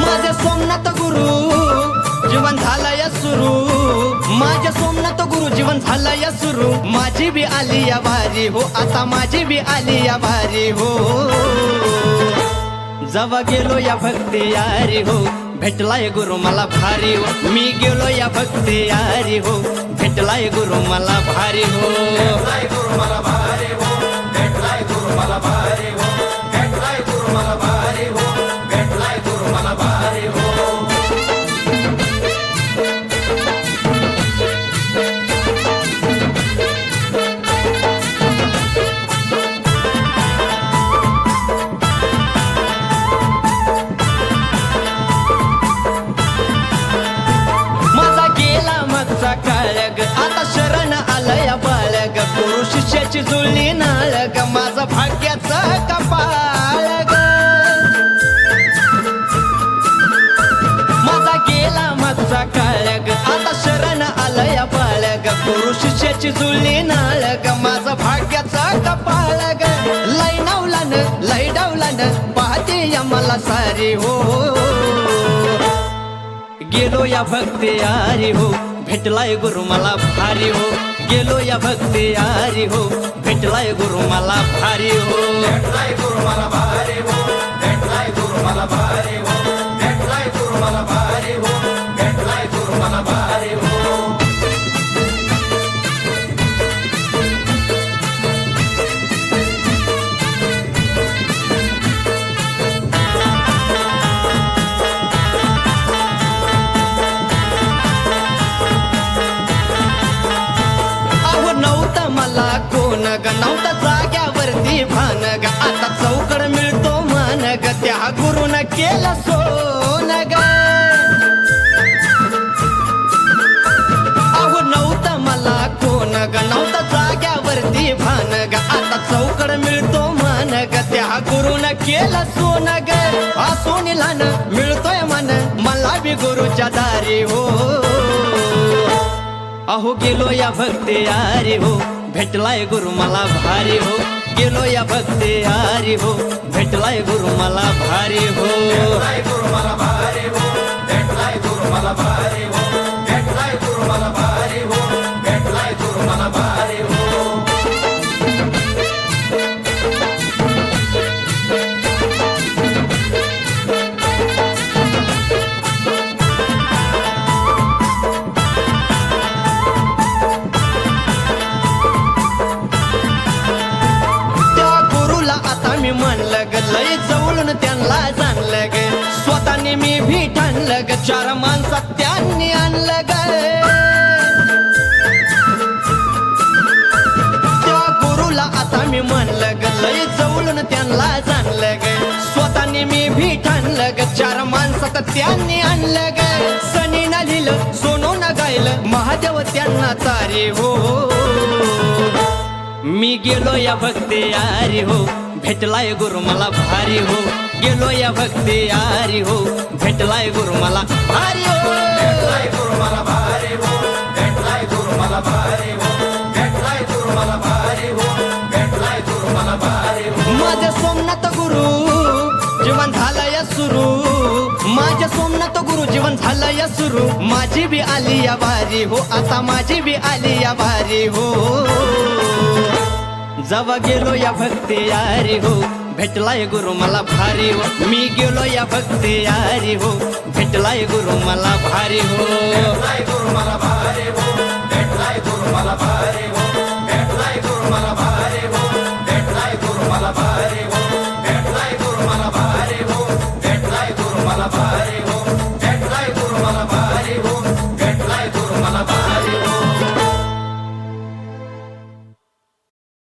माझे सोमनाथ गुरु जीवन झालंय सुरू माझे सुरू जीवन जीवन या सुरू. माझी बी आली या भारी हो आता माझी बी आली या भारी हो. जवा गेलो या भक्ती यारी हो भेटलाय गुरु मला भारी हो. मी गेलो या भक्ती यारी हो भेटलाय गुरु मला भारी हो. माझा गुरु शिष्याची नाळ ग माझा भाग्याचा ग. माझा गेला माझा काळ ग आता शरण आलया बाळ ग. गुरु शिष्याची जुळली नाळग माझा भाग्याचा ग. लय नावलान लय डावलान पाहते या मला सारी हो. गेलो या भक्ती आरी हो. भेटलाय गुरु मला भारी हो. गेलो या भक्ती आरी हो. भेटलाय गुरु मला भारी हो. अहो मला कोण ग नव्हतं जाग्यावरती भान ग आता चौकड मिळतो मान ग त्या गुरुन केलं सोन ग अहो नव्हतं मला कोण ग नव्हतं जाग्यावरती भान ग आता चौकड मिळतो मान ग त्या गुरुन केलं सोन ग असोनी लहान मिळतोय मन मला बी गुरुच्या दारी हो. अहो गेलो या भक्ती यारी हो. भेटलाय गुरु मला भारी हो. गेलो या भक्ती आरी हो. भेटलाय गुरु मला भारी हो. मी म्हणलं ग लय जवळून त्यांना जाणलं ग. स्वतःने मी भी ठाणलं ग चार माणसात त्यांनी आणलं ग. त्या गुरुला आता मी म्हणलं ग लय जवळून त्यांना जाणलं ग. स्वतःने मी भी ठाणलं ग चार माणसात त्यांनी आणलं ग. सनी ना लिहिलं ना गायलं महादेव त्यांना तारे हो. मी गेलो या भक्ती यारी हो. भेटलाय गुरु मला भारी हो. गेलो या भक्ती आरी हो. भेटलाय गुरु मला भारी हो. हो. हो. हो. माझे सोमनाथ गुरु जीवन झालंय सुरू. माझे सोमनाथ गुरु जीवन झालंय सुरू. माझी बी आली या भारी हो. आता माझी बी आली या भारी हो. जवा गेलो या भक्ते यारी हो. भेटलाय गुरु मला भारी हो. मी गेलो या भक्ते यारी हो. भेटलाय गुरु मला भारी हो. मला भारी